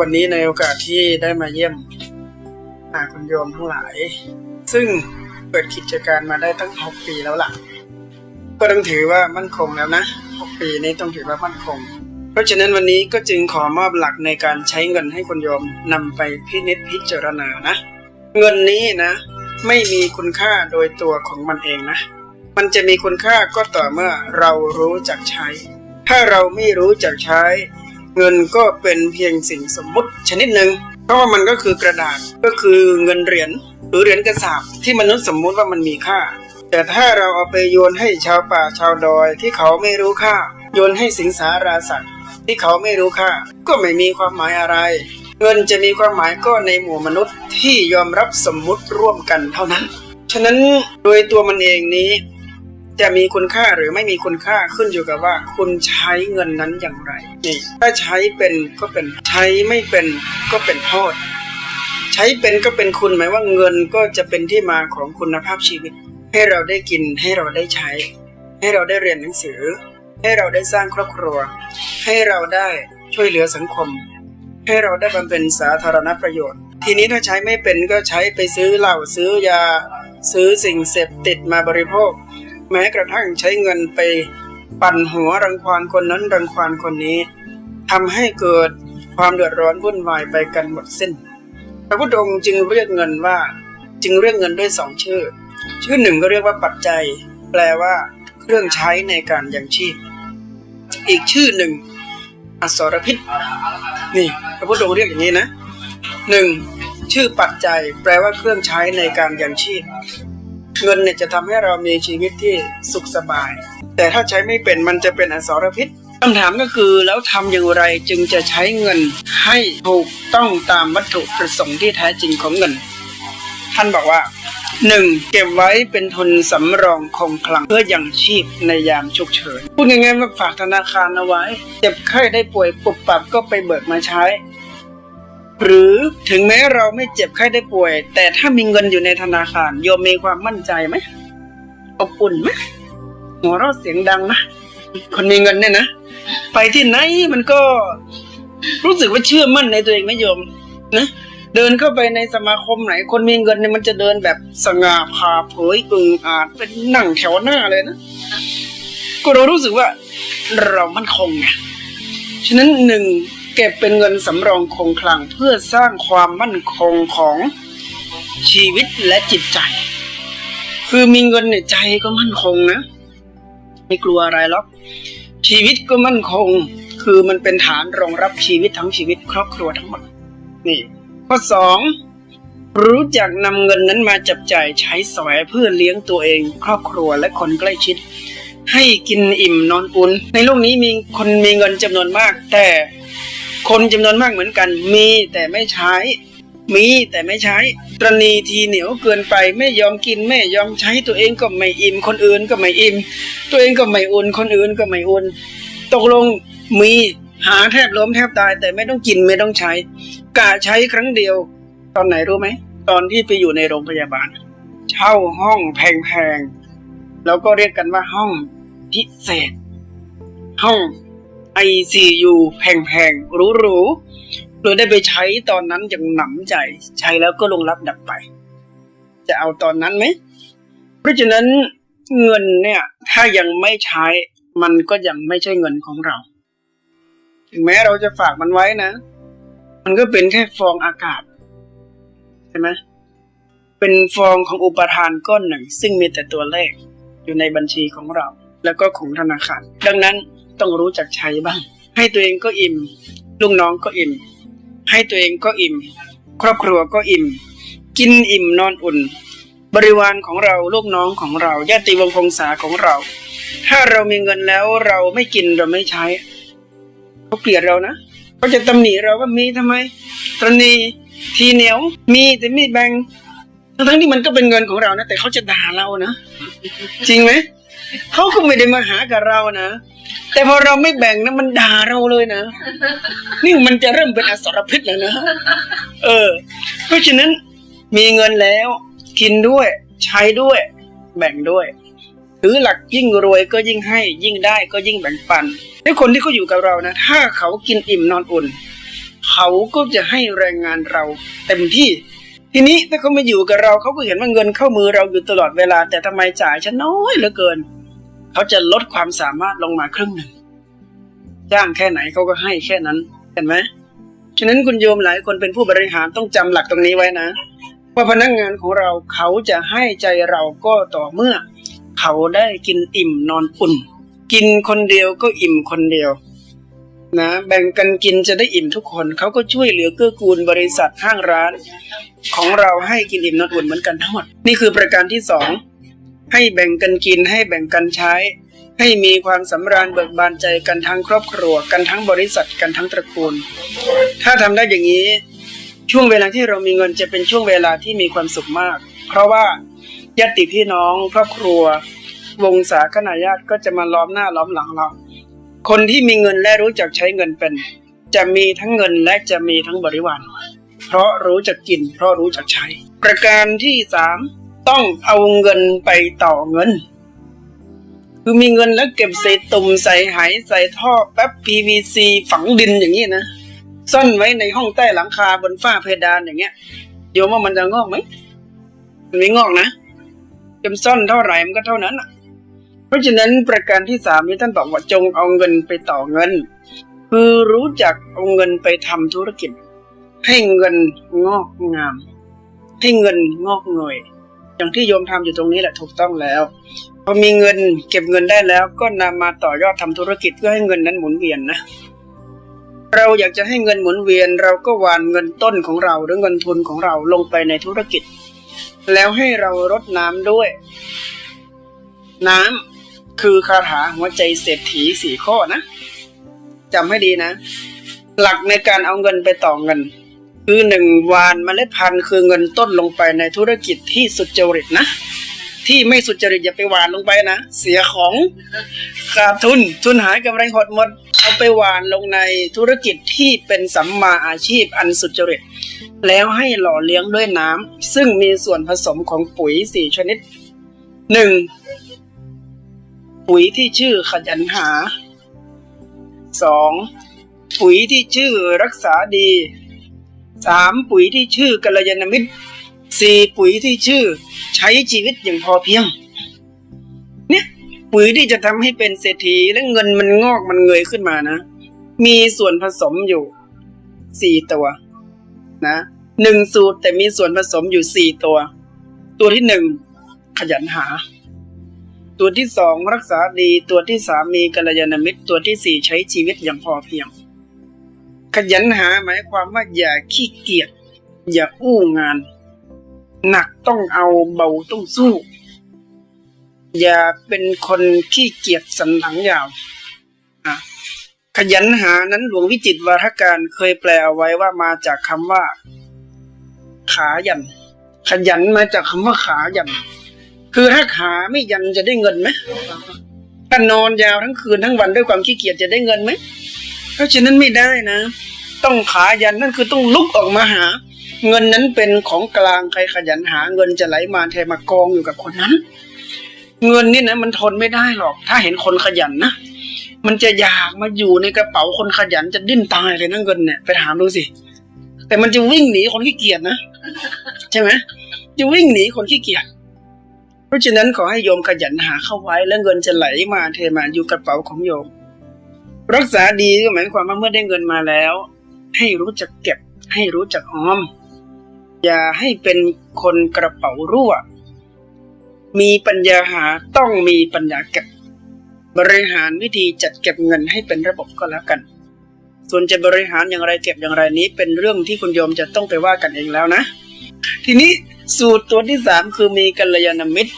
วันนี้ในโอกาสที่ได้มาเยี่ยมหาคุณโยมทั้งหลาย ซึ่งเปิดกิจการมาได้ตั้งหกปีแล้วล่ะ ก็ต้องถือว่ามั่นคงแล้วนะหกปีนี้ต้องถือว่ามั่นคง เพราะฉะนั้นวันนี้ก็จึงขอมอบหลักในการใช้เงินให้คุณโยมนำไปพินิจพิจารณานะ เงินนี้นะ ไม่มีคุณค่าโดยตัวของมันเองนะ มันจะมีคุณค่าก็ต่อเมื่อเรารู้จักใช้ ถ้าเราไม่รู้จักใช้ เงินก็เป็นเพียงสิ่งสมมุติชนิดหนึ่งเพราะว่ามันก็คือกระดาษก็คือเงินเหรียญหรือเหรียญกระสาบที่มนุษย์สมมุติว่ามันมีค่า แต่ถ้าเราเอาไปโยนให้ชาวป่าชาวดอยที่เขาไม่รู้ค่า โยนให้สิงสาราสัตว์ที่เขาไม่รู้ค่า ก็ไม่มีความหมายอะไร เงินจะมีความหมายก็ในหมู่มนุษย์ที่ยอมรับสมมุติร่วมกันเท่านั้น ฉะนั้นโดยตัวมันเองนี้ จะมีคุณค่าหรือไม่มีคุณค่าขึ้นอยู่กับว่า คุณใช้เงินนั้นอย่างไรนี่ถ้าใช้เป็นก็เป็นใช้ไม่เป็นก็เป็นโทษใช้เป็นก็เป็นคุณหมายว่าเงินก็จะเป็นที่มาของคุณภาพชีวิต ให้เราได้กินให้เราได้ใช้ ให้เราได้เรียนหนังสือ ให้เราได้สร้างครอบครัว ให้เราได้ช่วยเหลือสังคม ให้เราได้บำเพ็ญสาธารณประโยชน์ ทีนี้ถ้าใช้ไม่เป็นก็ใช้ไปซื้อเหล้าซื้อยา ซื้อสิ่งเสพติดมาบริโภค แม้กระทั่งใช้เงินไปปั่นหัวรังควานคนนั้นรังควานคนนี้ทำให้เกิดความเดือดร้อนวุ่นวายไปกันหมดสิ้น พระพุทธองค์จึงเรียกเงินว่าจึงเรียกเงินด้วยสองชื่อ ชื่อหนึ่งก็เรียกว่าปัจจัย แปลว่าเครื่องใช้ในการยังชีพ อีกชื่อหนึ่ง อสรพิษ นี่ พระพุทธองค์เรียกอย่างนี้นะหนึ่งชื่อปัจจัย แปลว่าเครื่องใช้ในการยังชีพ เงินเนี่ยจะทำให้เรามีชีวิตที่สุขสบาย แต่ถ้าใช้ไม่เป็นมันจะเป็นอสรพิษคำถามก็คือแล้วทำอย่างไรจึงจะใช้เงินให้ถูกต้องตามวัตถุประสงค์ที่แท้จริงของเงิน ท่านบอกว่าหนึ่งเก็บไว้เป็นทุนสำรองคงคลังเพื่อยังชีพในยามฉุกเฉิน พูดง่ายๆว่าฝากธนาคารเอาไว้ เจ็บไข้ได้ป่วยปุบปับก็ไปเบิกมาใช้ หรือถึงแม้เราไม่เจ็บไข้ได้ป่วย แต่ถ้ามีเงินอยู่ในธนาคารโยมมีความมั่นใจไหมอบอุ่นไหมหัวเราะเสียงดังนะคนมีเงินเนี่ยนะไปที่ไหนมันก็รู้สึกว่าเชื่อมั่นในตัวเองไหมโยมนะเดินเข้าไปในสมาคมไหน คนมีเงินเนี่ยมันจะเดินแบบสง่าผ่าเผยอึงอาจเป็นนั่งแถวหน้าเลยนะก็เรารู้สึกว่าเรามั่นคงไงฉะนั้นหนึ่ง เก็บเป็นเงินสำรองคงคลังเพื่อสร้างความมั่นคงของชีวิตและจิตใจ คือมีเงินเนี่ยใจก็มั่นคงนะ ไม่กลัวอะไรหรอกชีวิตก็มั่นคง คือมันเป็นฐานรองรับชีวิตทั้งชีวิตครอบครัวทั้งหมดนี่ ข้อสองรู้จักนำเงินนั้นมาจับจ่ายใช้สอยเพื่อเลี้ยงตัวเอง ครอบครัวและคนใกล้ชิด ให้กินอิ่มนอนอุ่นในโลกนี้มีคนมีเงินจำนวนมาก แต่ คนจำนวนมากเหมือนกัน มีแต่ไม่ใช้ มีแต่ไม่ใช้ ตรณีทีเหนียวเกินไป ไม่ยอมกิน ไม่ยอมใช้ตัวเองก็ไม่อิ่ม คนอื่นก็ไม่อิ่ม ตัวเองก็ไม่อุ่น คนอื่นก็ไม่อุ่น ตกลงมีหาแทบล้มแทบตาย แต่ไม่ต้องกินไม่ต้องใช้ กะใช้ครั้งเดียว ตอนไหนรู้ไหม ตอนที่ไปอยู่ในโรงพยาบาล เช่าห้องแพงๆ แล้วก็เรียกกันว่าห้องพิเศษ ห้อง ICU แพงๆหรูๆโดยได้ไปใช้ตอนนั้นอย่างหนำใจ ใช้แล้วก็ลงรับดับไป จะเอาตอนนั้นไหม เพราะฉะนั้นเงินเนี่ย ถ้ายังไม่ใช้มันก็ยังไม่ใช่เงินของเรา ถึงแม้เราจะฝากมันไว้นะ มันก็เป็นแค่ฟองอากาศใช่ไหมเป็นฟองของอุปทานก้อนหนึ่ง ซึ่งมีแต่ตัวเลขอยู่ในบัญชีของเรา แล้วก็ของธนาคาร ดังนั้น ต้องรู้จักใช้บ้าง ให้ตัวเองก็อิ่ม ลูกน้องก็อิ่ม ให้ตัวเองก็อิ่ม ครอบครัวก็อิ่ม กินอิ่มนอนอุ่น บริวารของเราลูกน้องของเราญาติวงศ์พงษาของเรา ถ้าเรามีเงินแล้วเราไม่กินเราไม่ใช้เขาเกลียดเรานะเขาจะตำหนิเราว่ามีทำไมตรณีทีเหนียวมีแต่ไม่แบ่งทั้งที่มันก็เป็นเงินของเรานะ แต่เขาจะด่าเรานะ จริงไหม เขาก็ไม่ได้มาหากับเรานะ แต่พอเราไม่แบ่งนะมันด่าเราเลยนะ นี่มันจะเริ่มเป็นอสรพิษแล้วนะ เออ เพราะฉะนั้นมีเงินแล้ว กินด้วย ใช้ด้วย แบ่งด้วยถือหลักยิ่งรวยก็ยิ่งให้ ยิ่งได้ก็ยิ่งแบ่งปันแล้วคนที่เขาอยู่กับเรานะ ถ้าเขากินอิ่มนอนอุ่น เขาก็จะให้แรงงานเราเต็มที่ทีนี้ถ้าเขามาอยู่กับเราเขาก็เห็นว่าเงินเข้ามือเราอยู่ตลอดเวลา แต่ทำไมจ่ายฉันน้อยเหลือเกิน เขาจะลดความสามารถลงมาครึ่งหนึ่ง จ้างแค่ไหนเขาก็ให้แค่นั้น เห็นไหมฉะนั้นคุณโยมหลายคนเป็นผู้บริหารต้องจำหลักตรงนี้ไว้นะ ว่าพนักงานของเราเขาจะให้ใจเราก็ต่อเมื่อ เขาได้กินอิ่มนอนอุ่น กินคนเดียวก็อิ่มคนเดียวนะแบ่งกันกินจะได้อิ่มทุกคนเขาก็ช่วยเหลือเกื้อกูลบริษัทห้างร้าน ของเราให้กินอิ่มนอนอุ่นเหมือนกันทั้งหมด นี่คือประการที่สอง ให้แบ่งกันกินให้แบ่งกันใช้ ให้มีความสำราญเบิกบานใจกันทั้งครอบครัวกันทั้งบริษัทกันทั้งตระกูล ถ้าทำได้อย่างนี้ ช่วงเวลาที่เรามีเงินจะเป็นช่วงเวลาที่มีความสุขมาก เพราะว่าญาติพี่น้อง ครอบครัว วงศาคณาญาติก็จะมาล้อมหน้าล้อมหลังเรา คนที่มีเงินและรู้จักใช้เงินเป็น จะมีทั้งเงินและจะมีทั้งบริวารเพราะรู้จักกิน เพราะรู้จักใช้ ประการที่สาม ต้องเอาเงินไปต่อเงิน คือมีเงินแล้วเก็บใส่ตุ่มใส่หายใส่ท่อแป๊บ PVC ฝังดินอย่างนี้นะซ่อนไว้ในห้องใต้หลังคาบนฝ้าเพดานอย่างเงี้ยโยมว่ามันจะงอกไหมมันไม่งอกนะจำซ่อนเท่าไหร่มันก็เท่านั้นอะเพราะฉะนั้นประการที่สามนี้ท่านบอกว่าจงเอาเงินไปต่อเงิน คือรู้จักเอาเงินไปทำธุรกิจ ให้เงินงอกงาม ให้เงินงอกเงย อย่างที่โยมทำอยู่ตรงนี้แหละถูกต้องแล้วพอมีเงินเก็บเงินได้แล้ว ก็นำมาต่อยอดทำธุรกิจเพื่อให้เงินนั้นหมุนเวียนนะ เราอยากจะให้เงินหมุนเวียน เราก็หวานเงินต้นของเราหรือเงินทุนของเราลงไปในธุรกิจ แล้วให้เรารดน้ำด้วย น้ำคือคาถาหัวใจเศรษฐีสี่ข้อนะจำให้ดีนะ หลักในการเอาเงินไปต่อเงิน คือหนึ่งวานเมล็ดพันธุ์คือเงินต้นลงไปในธุรกิจที่สุจริตนะ ที่ไม่สุจริตอย่าไปหวานลงไปนะ เสียของขาดทุน ทุนหายกำไรหดหมด เอาไปหวานลงในธุรกิจที่เป็นสัมมาอาชีพอันสุจริต แล้วให้หล่อเลี้ยงด้วยน้ำซึ่งมีส่วนผสมของปุ๋ยสี่ชนิดหนึ่งปุ๋ยที่ชื่อขยันหาสองปุ๋ยที่ชื่อรักษาดี สามปุ๋ยที่ชื่อกัลยาณมิตรสี่ปุ๋ยที่ชื่อ ใช้ชีวิตอย่างพอเพียง เนี่ยปุ๋ยที่จะทำให้เป็นเศรษฐีและเงินมันงอกมันเงยขึ้นมานะ มีส่วนผสมอยู่สี่ตัวนะหนึ่งสูตรแต่มีส่วนผสมอยู่สี่ตัว ตัวที่หนึ่งขยันหา ตัวที่สองรักษาดี ตัวที่สามมีกัลยาณมิตร ตัวที่สี่ใช้ชีวิตอย่างพอเพียง ขยันหาหมายความว่าอย่าขี้เกียจอย่าอู้งาน หนักต้องเอาเบาต้องสู้ อย่าเป็นคนขี้เกียจสันหลังยาวขยันหานั้นหลวงวิจิตวาทการเคยแปลเอาไว้ว่ามาจากคำว่า ขายัน ขยันมาจากคำว่าขายัน คือถ้าขาไม่ยันจะได้เงินไหมถ้านอนยาวทั้งคืนทั้งวันด้วยความขี้เกียจจะได้เงินไหม เพราะฉะนั้นไม่ได้นะ ต้องขายันนั่นคือต้องลุกออกมาหา เงินนั้นเป็นของกลางใครขยันหา เงินจะไหลมาเทมากองอยู่กับคนนั้น เงินนี่นะมันทนไม่ได้หรอก ถ้าเห็นคนขยันนะมันจะอยากมาอยู่ในกระเป๋าคนขยันจะดิ้นตายเลยนะเงินเนี่ยไปถามดูสิแต่มันจะวิ่งหนีคนขี้เกียจนะใช่ไหมจะวิ่งหนีคนขี้เกียจเพราะฉะนั้นขอให้โยมขยันหาเข้าไว้ แล้วเงินจะไหลมาเทมาอยู่กระเป๋าของโยม รักษาดีก็หมายความว่าเมื่อได้เงินมาแล้ว ให้รู้จักเก็บ ให้รู้จักออม อย่าให้เป็นคนกระเป๋ารั่ว มีปัญญาหาต้องมีปัญญาเก็บบริหารวิธีจัดเก็บเงินให้เป็นระบบก็แล้วกัน ส่วนจะบริหารอย่างไรเก็บอย่างไรนี้ เป็นเรื่องที่คุณโยมจะต้องไปว่ากันเองแล้วนะ ทีนี้สูตรตัวที่สามคือมีกัลยาณมิตร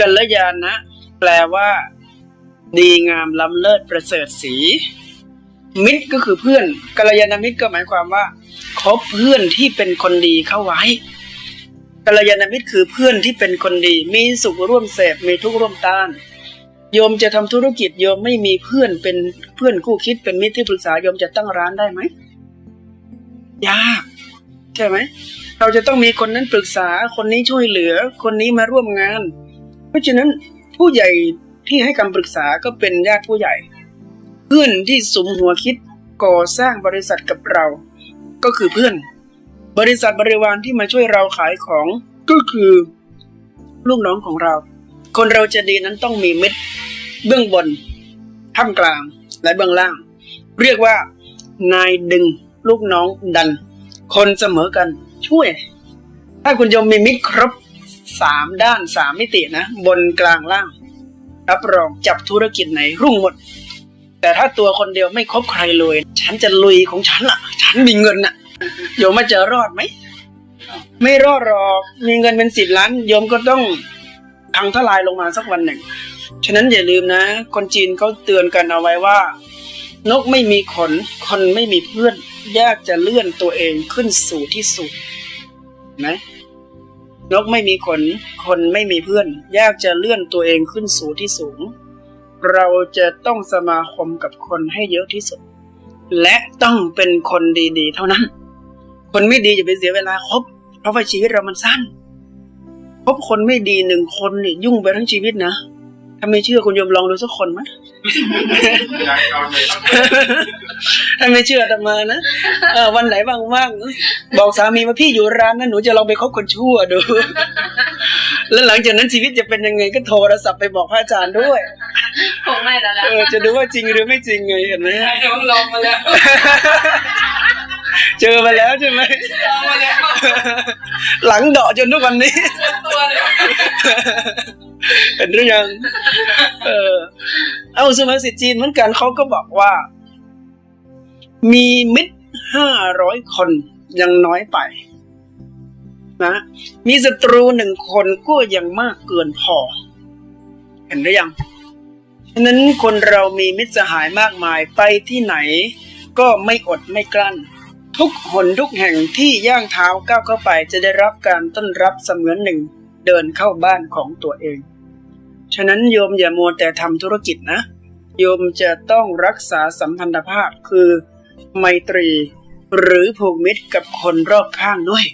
กัลยาณะแปลว่า ดีงามล้ำเลิศประเสริฐสี มิตรก็คือเพื่อนกัลยาณมิตรก็หมายความว่าคบเพื่อนที่เป็นคนดีเข้าไว้กัลยาณมิตรคือเพื่อนที่เป็นคนดี มีสุขร่วมเสพมีทุกข์ร่วมต้านโยมจะทำธุรกิจโยมไม่มีเพื่อนเป็นเพื่อนคู่คิดเป็นมิตรที่ปรึกษาโยมจะตั้งร้านได้ไหมยากใช่ไหมเราจะต้องมีคนนั้นปรึกษาคนนี้ช่วยเหลือ คนนี้มาร่วมงาน เพราะฉะนั้นผู้ใหญ่ ที่ให้คำปรึกษาก็เป็นญาติผู้ใหญ่ เพื่อนที่สมหัวคิดก่อสร้างบริษัทกับเรา ก็คือเพื่อน บริษัทบริวารที่มาช่วยเราขายของก็คือลูกน้องของเรา คนเราจะดีนั้นต้องมีมิตร เบื้องบนท่ามกลางและเบื้องล่าง เรียกว่านายดึงลูกน้องดัน คนเสมอกันช่วย ถ้าคุณโยมมีมิตรครบสามด้านสามมิตินะ บนกลางล่าง รับรองจับธุรกิจไหนรุ่งหมด แต่ถ้าตัวคนเดียวไม่คบใครเลย ฉันจะลุยของฉันอะฉันมีเงินอะโยมมาจะรอดไหม ไม่รอดหรอกมีเงินเป็นสิบล้าน โยมก็ต้องพังทลายลงมาสักวันหนึ่ง ฉะนั้นอย่าลืมนะ คนจีนเขาเตือนกันเอาไว้ว่า นกไม่มีขน คนไม่มีเพื่อน ยากจะเลื่อนตัวเองขึ้นสู่ที่สุดนะ นกไม่มีขน คนไม่มีเพื่อน ยากจะเลื่อนตัวเองขึ้นสู่ที่สูง เราจะต้องสมาคมกับคนให้เยอะที่สุด และต้องเป็นคนดีๆ เท่านั้น คนไม่ดีอย่าไปเสียเวลาคบ เพราะว่าชีวิตเรามันสั้นคบคนไม่ดีหนึ่งคนนี่ยุ่งไปทั้งชีวิตนะ ถ้าไม่เชื่อคุณโยมลองดูสักคนไหม ถ้าไม่เชื่อตมานะเออวันไหนว่างๆบอกสามีว่าพี่อยู่ร้านนั้นหนูจะลองไปคบคนชั่วดู แล้วหลังจากนั้นชีวิตจะเป็นยังไงก็โทรศัพท์ไปบอกพระอาจารย์ด้วยคงไม่แล้วนะเออจะดูว่าจริงหรือไม่จริงไงเห็นไหมเดี๋ยวลองมาแล้วเจอมาแล้วใช่ไหมลองมาแล้ว หลังเดาะจนทุกวันนี้ตัวเลยเห็นหรือยัง เออ เอาสมาสิทจีนเหมือนกันเขาก็บอกว่า มีมิตรห้าร้อยคนยังน้อยไป นะ มีศัตรูหนึ่งคนก็ยังมากเกินพอ เห็นหรือยังฉะนั้นคนเรามีมิตรสหายมากมายไปที่ไหน ก็ไม่อดไม่กลั้น ทุกหนทุกแห่งที่ย่างเท้าก้าวเข้าไปจะได้รับการต้อนรับเสมือนหนึ่งเดินเข้าบ้านของตัวเอง ฉะนั้นโยมอย่ามัวแต่ทำธุรกิจนะ โยมจะต้องรักษาสัมพันธภาพคือ ไมตรี หรือผูกมิตรกับคนรอบข้างด้วย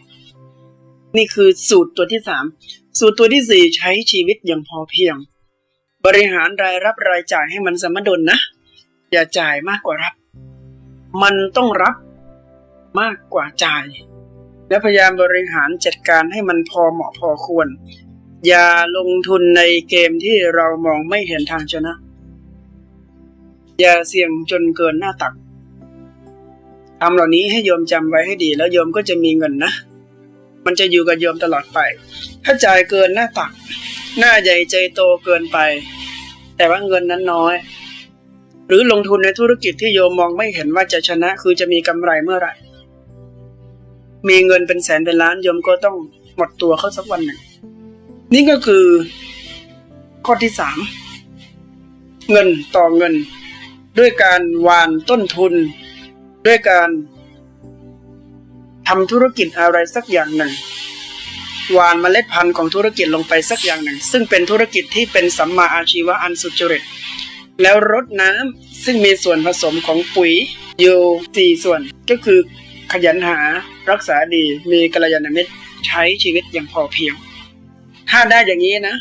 นี่คือสูตรตัวที่สามสูตรตัวที่สี่ใช้ชีวิตอย่างพอเพียง บริหารรายรับรายจ่ายให้มันสมดุลนะ อย่าจ่ายมากกว่ารับ มันต้องรับมากกว่าจ่าย และพยายามบริหารจัดการให้มันพอเหมาะพอควร อย่าลงทุนในเกมที่เรามองไม่เห็นทางชนะ อย่าเสี่ยงจนเกินหน้าตัก ทำเหล่านี้ให้โยมจำไว้ให้ดี แล้วโยมก็จะมีเงินนะ มันจะอยู่กับโยมตลอดไป ถ้าจ่ายเกินหน้าตัก หน้าใหญ่ใจโตเกินไป แต่ว่าเงินนั้นน้อย หรือลงทุนในธุรกิจที่โยมมองไม่เห็นว่าจะชนะ คือจะมีกำไรเมื่อไหร่ มีเงินเป็นแสนเป็นล้านโยมก็ต้องหมดตัวเข้าสักวันหนึ่ง นี่ก็คือ ข้อที่สามเงินต่อเงิน ด้วยการวานต้นทุน ด้วยการทำธุรกิจอะไรสักอย่างหนึ่งวานเมล็ดพันธุ์ของธุรกิจลงไปสักอย่างหนึ่ง ซึ่งเป็นธุรกิจที่เป็นสัมมาอาชีวะอันสุจริต แล้วรดน้ำซึ่งมีส่วนผสมของปุ๋ยอยู่สี่ส่วนก็คือขยันหารักษาดีมีกัลยาณมิตรใช้ชีวิตอย่างพอเพียง ถ้าได้อย่างนี้นะ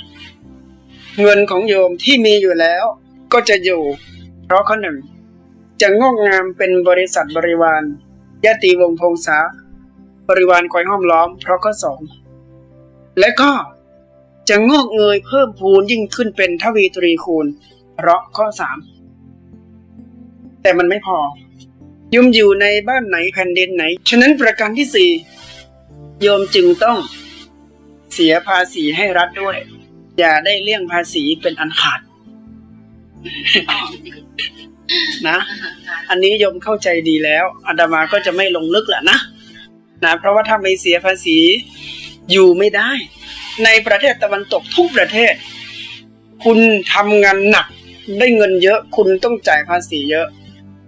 เงินของโยมที่มีอยู่แล้วก็จะอยู่ เพราะข้อหนึ่ง จะงอกงามเป็นบริษัทบริวารญาติวงพงษา บริวารคอยห้อมล้อม เพราะข้อสองและก็จะงอกเงยเพิ่มพูนยิ่งขึ้นเป็นทวีตรีคูณ เพราะข้อสามแต่มันไม่พอ ยมอยู่ในบ้านไหนแผ่นดินไหน ฉะนั้นประการที่สี่โยมจึงต้องเสียภาษีให้รัฐด้วย อย่าได้เลี่ยงภาษีเป็นอันขาด นะ อันนี้โยมเข้าใจดีแล้วอาดามาก็จะไม่ลงลึกแหละนะนะเพราะว่าถ้าไม่เสียภาษีอยู่ไม่ได้ ในประเทศตะวันตกทุกประเทศ คุณทำงานหนักได้เงินเยอะคุณต้องจ่ายภาษีเยอะ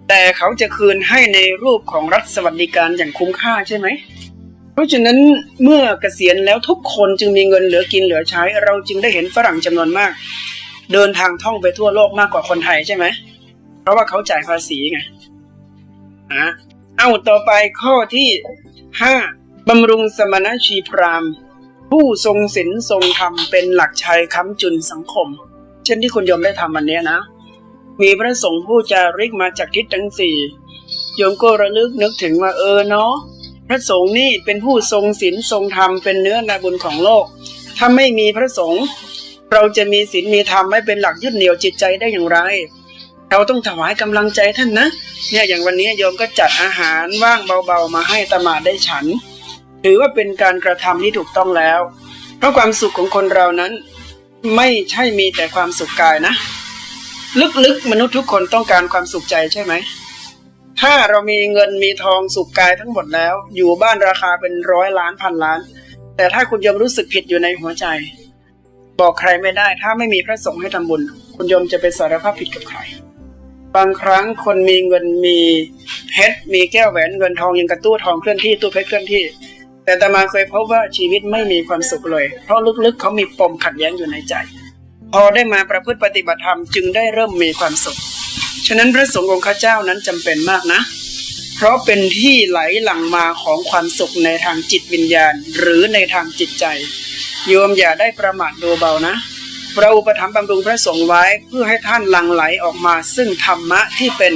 แต่เขาจะคืนให้ในรูปของรัฐสวัสดิการอย่างคุ้มค่าใช่ไหมเพราะฉะนั้นเมื่อเกษียณแล้วทุกคนจึงมีเงินเหลือกินเหลือใช้ เราจึงได้เห็นฝรั่งจำนวนมาก เดินทางท่องไปทั่วโลกมากกว่าคนไทยใช่ไหม เพราะว่าเขาจ่ายภาษีไงอะเอาต่อไปข้อที่ห้าบำรุงสมณชีพรามผู้ทรงศีลทรงธรรมเป็นหลักชัยค้ำจุนสังคม เช่นที่คุณโยมได้ทำวันนี้นะ มีพระสงฆ์ผู้จาริกมาจากทิศทั้งสี่โยมก็ระลึกนึกถึงว่าเออเนาะพระสงฆ์นี่เป็นผู้ทรงศีลทรงธรรมเป็นเนื้อนาบุญของโลก ถ้าไม่มีพระสงฆ์เราจะมีศีลมีธรรมไม่เป็นหลักยึดเหนี่ยวจิตใจได้อย่างไร เราต้องถวายกำลังใจท่านนะ เนี่ยอย่างวันนี้โยมก็จัดอาหารว่างเบาๆมาให้ตมาได้ฉัน ถือว่าเป็นการกระทำที่ถูกต้องแล้ว เพราะความสุขของคนเรานั้น ไม่ใช่มีแต่ความสุขกายนะ ลึกๆมนุษย์ทุกคนต้องการความสุขใจใช่ไหมถ้าเรามีเงินมีทองสุขกายทั้งหมดแล้ว อยู่บ้านราคาเป็นร้อยล้านพันล้าน แต่ถ้าคุณยมรู้สึกผิดอยู่ในหัวใจ บอกใครไม่ได้ ถ้าไม่มีพระสงฆ์ให้ทำบุญ คุณยมจะไปสารภาพผิดกับใคร บางครั้งคนมีเงินมีเพชรมีแก้วแหวนเงินทองยังกระตู้ทองเคลื่อนที่ตู้เพชรเคลื่อนที่ แต่ตมาเคยพบว่าชีวิตไม่มีความสุขเลย เพราะลึกๆเขามีปมขัดแย้งอยู่ในใจ พอได้มาประพฤติปฏิบัติธรรมจึงได้เริ่มมีความสุข ฉะนั้นพระสงฆ์องค์ข้าเจ้านั้นจำเป็นมากนะ เพราะเป็นที่ไหลหลั่งมาของความสุขในทางจิตวิญญาณ หรือในทางจิตใจโยมอย่าได้ประมาทดูเบานะ เราอุปถัมภ์บำรุงพระสงฆ์ไว้เพื่อให้ท่านหลั่งไหลออกมาซึ่งธรรมะที่เป็น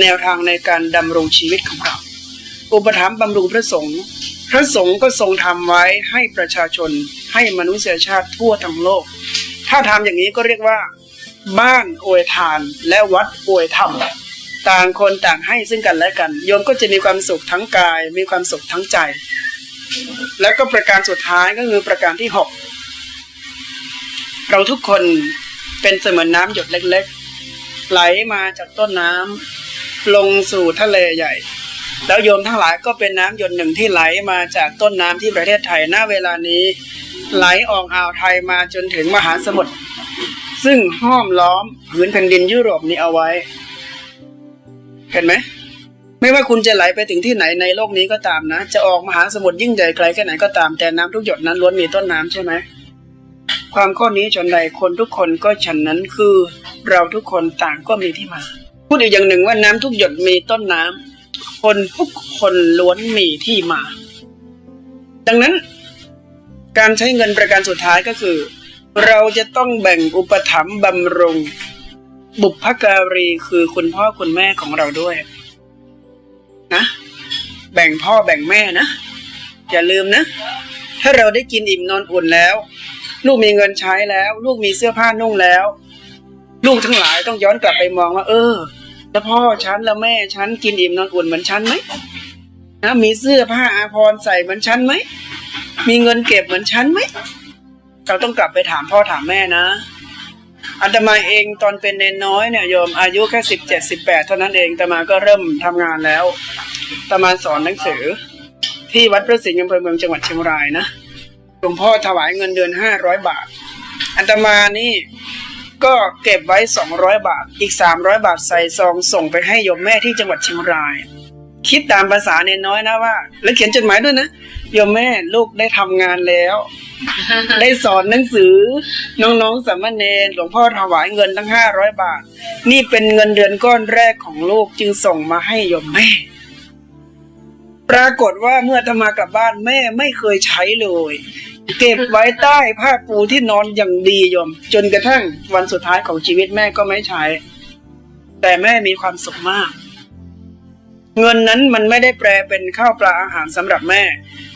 แนวทางในการดำรงชีวิตของเรา อุปถัมภ์บำรุงพระสงฆ์ พระสงฆ์ก็ทรงทำไว้ให้ประชาชน ให้มนุษยชาติทั่วทั้งโลก ถ้าทำอย่างนี้ก็เรียกว่า บ้านอวยทานและวัดอวยธรรม ต่างคนต่างให้ซึ่งกันและกัน โยมก็จะมีความสุขทั้งกาย มีความสุขทั้งใจ แล้วก็ประการสุดท้ายก็คือประการที่หก เราทุกคนเป็นเสมือนน้ำหยดเล็ก ๆ ไหลมาจากต้นน้ำลงสู่ทะเลใหญ่ แล้วโยมทั้งหลายก็เป็นน้ำหยดหนึ่งที่ไหลมาจากต้นน้ำที่ประเทศไทยณเวลานี้ ไหลออกอ่าวไทยมาจนถึงมหาสมุทรซึ่งห้อมล้อมผืนแผ่นดินยุโรปนี้เอาไว้ เห็นไหมไม่ว่าคุณจะไหลไปถึงที่ไหนในโลกนี้ก็ตามนะ จะออกมหาสมุทรยิ่งใหญ่ไกลแค่ไหนก็ตามแต่น้ำทุกหยดนั้นล้วนมีต้นน้ำใช่ไหม ความข้อนี้ชนใดคนทุกคนก็ฉันนั้นคือ เราทุกคนต่างก็มีที่มา พูดอีกอย่างหนึ่งว่าน้ำทุกหยดมีต้นน้ำคนทุกคนล้วนมีที่มา ดังนั้น การใช้เงินประการสุดท้ายก็คือ เราจะต้องแบ่งอุปถัมภ์บำรุง บุพการีคือคุณพ่อคุณแม่ของเราด้วย นะ แบ่งพ่อแบ่งแม่นะอย่าลืมนะ ถ้าเราได้กินอิ่มนอนอุ่นแล้ว ลูกมีเงินใช้แล้ว ลูกมีเสื้อผ้านุ่งแล้ว ลูกทั้งหลายต้องย้อนกลับไปมองว่า เออ แล้วพ่อฉันแล้วแม่ฉันกินอิ่มนอนอุ่นเหมือนฉันไหมนะมีเสื้อผ้าอาภรณ์ใส่เหมือนฉันไหมมีเงินเก็บเหมือนฉันไหมเราต้องกลับไปถามพ่อถามแม่นะอัตมาเองตอนเป็นเนนน้อยเนี่ยโยมอายุแค่สิบเจ็ดสิบแปดเท่านั้นเองอาตมาก็เริ่มทำงานแล้วอาตมาสอนหนังสือ ที่วัดพระสิงห์อำเภอเมืองจังหวัดเชียงรายนะ ลวงพ่อถวายเงินเดือนห้าร้อยบาท อัตมานี่ก็เก็บไว้สองร้อยบาท อีกสามร้อยบาทใส่ซองส่งไปให้โยมแม่ที่จังหวัดเชียงราย คิดตามภาษาเนนน้อยนะว่า แล้วเขียนจดหมายด้วยนะโยมแม่ลูกได้ทำงานแล้ว ได้สอนหนังสือ น้องๆสามเณรหลวงพ่อถวายเงินทั้งห้าร้อยบาท นี่เป็นเงินเดือนก้อนแรกของลูกจึงส่งมาให้โยมแม่ ปรากฏว่าเมื่อธรรมากลับบ้านแม่ไม่เคยใช้เลย เก็บไว้ใต้ผ้าปูที่นอนอย่างดีโยม จนกระทั่งวันสุดท้ายของชีวิตแม่ก็ไม่ใช้ แต่แม่มีความสุขมาก เงินนั้นมันไม่ได้แปลเป็นข้าวปลาอาหารสำหรับแม่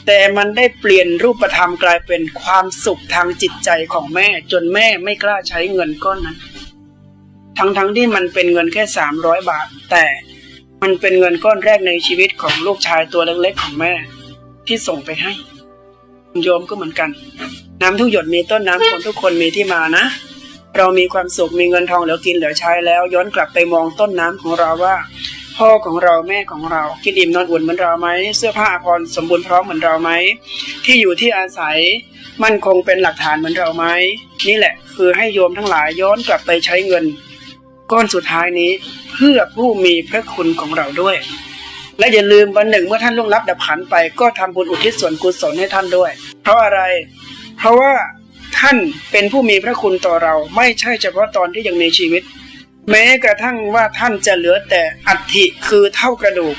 แต่มันได้เปลี่ยนรูปธรรมกลายเป็นความสุขทางจิตใจของแม่ จนแม่ไม่กล้าใช้เงินก้อนนั้น ทั้งๆที่มันเป็นเงินแค่สามร้อยบาท แต่ มันเป็นเงินก้อนแรกในชีวิตของลูกชายตัวเล็กๆของแม่ ที่ส่งไปให้โยมก็เหมือนกัน น้ำทุกหยดมีต้นน้ำคนทุกคนมีที่มานะ เรามีความสุขมีเงินทองเหลือกินเหลือใช้แล้ว ย้อนกลับไปมองต้นน้ำของเราว่า พ่อของเราแม่ของเรากินอิ่มนอนอุ่นเหมือนเราไหมเสื้อผ้าอภรณ์สมบูรณ์พร้อมเหมือนเราไหมที่อยู่ที่อาศัยมั่นคงเป็นหลักฐานเหมือนเราไหมนี่แหละ คือให้โยมทั้งหลายย้อนกลับไปใช้เงิน ก้อนสุดท้ายนี้เพื่อผู้มีพระคุณของเราด้วย และอย่าลืมวันหนึ่งเมื่อท่านล่วงลับดับขันไป ก็ทำบุญอุทิศส่วนกุศลให้ท่านด้วย เพราะอะไร เพราะว่าท่านเป็นผู้มีพระคุณต่อเราไม่ใช่เฉพาะตอนที่ยังมีชีวิต แม้กระทั่งว่าท่านจะเหลือแต่อัฐิคือเท่ากระดูก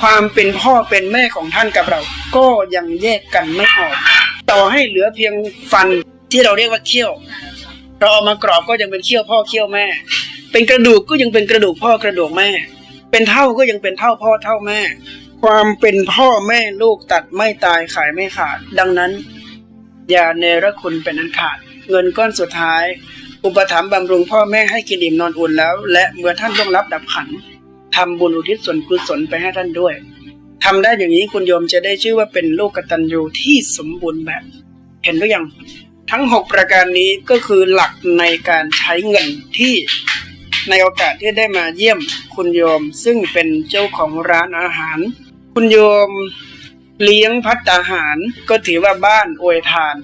ความเป็นพ่อเป็นแม่ของท่านกับเรา ก็ยังแยกกันไม่ออก ต่อให้เหลือเพียงฟันที่เราเรียกว่าเขี้ยวเราเอามากรอบก็ยังเป็นเขี้ยวพ่อเขี้ยวแม่ เป็นกระดูกก็ยังเป็นกระดูกพ่อกระดูกแม่ เป็นเท่าก็ยังเป็นเท่าพ่อเท่าแม่ ความเป็นพ่อแม่ลูกตัดไม่ตายขายไม่ขาด ดังนั้น อย่าเนรคุณเป็นอันขาด เงินก้อนสุดท้าย อุปถัมภ์บำรุงพ่อแม่ให้กินอิ่มนอนอุ่นแล้ว และเมื่อท่านล่วงลับดับขันทำบุญอุทิศส่วนกุศลไปให้ท่านด้วยทำได้อย่างนี้คุณโยมจะได้ชื่อว่าเป็นลูกกตัญญูที่สมบูรณ์แบบ เห็นหรือยัง ทั้ง 6 ประการนี้ก็คือหลักในการใช้เงินที่ ในโอกาสที่ได้มาเยี่ยมคุณโยมซึ่งเป็นเจ้าของร้านอาหาร คุณโยมเลี้ยงพัตตาหารก็ถือว่าบ้านอวยทาน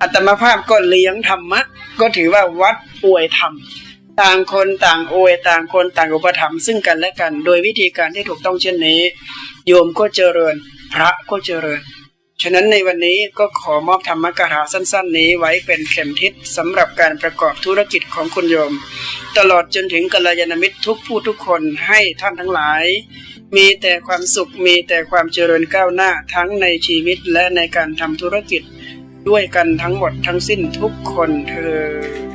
อัตมาภาพก็เลี้ยงธรรมะ ก็ถือว่าวัดอวยธรรม ต่างคนต่างอวยต่างคนต่างอุปถัมภ์ซึ่งกันและกัน โดยวิธีการที่ถูกต้องเช่นนี้ โยมก็เจริญ พระก็เจริญ ฉะนั้นในวันนี้ก็ขอมอบธรรมกถาสั้น ๆ นี้ไว้เป็นเข็มทิศสำหรับการประกอบธุรกิจของคุณโยม ตลอดจนถึงกัลยาณมิตรทุกผู้ทุกคนให้ท่านทั้งหลาย มีแต่ความสุขมีแต่ความเจริญก้าวหน้าทั้งในชีวิตและในการทำธุรกิจ ด้วยกันทั้งหมดทั้งสิ้นทุกคนเธอ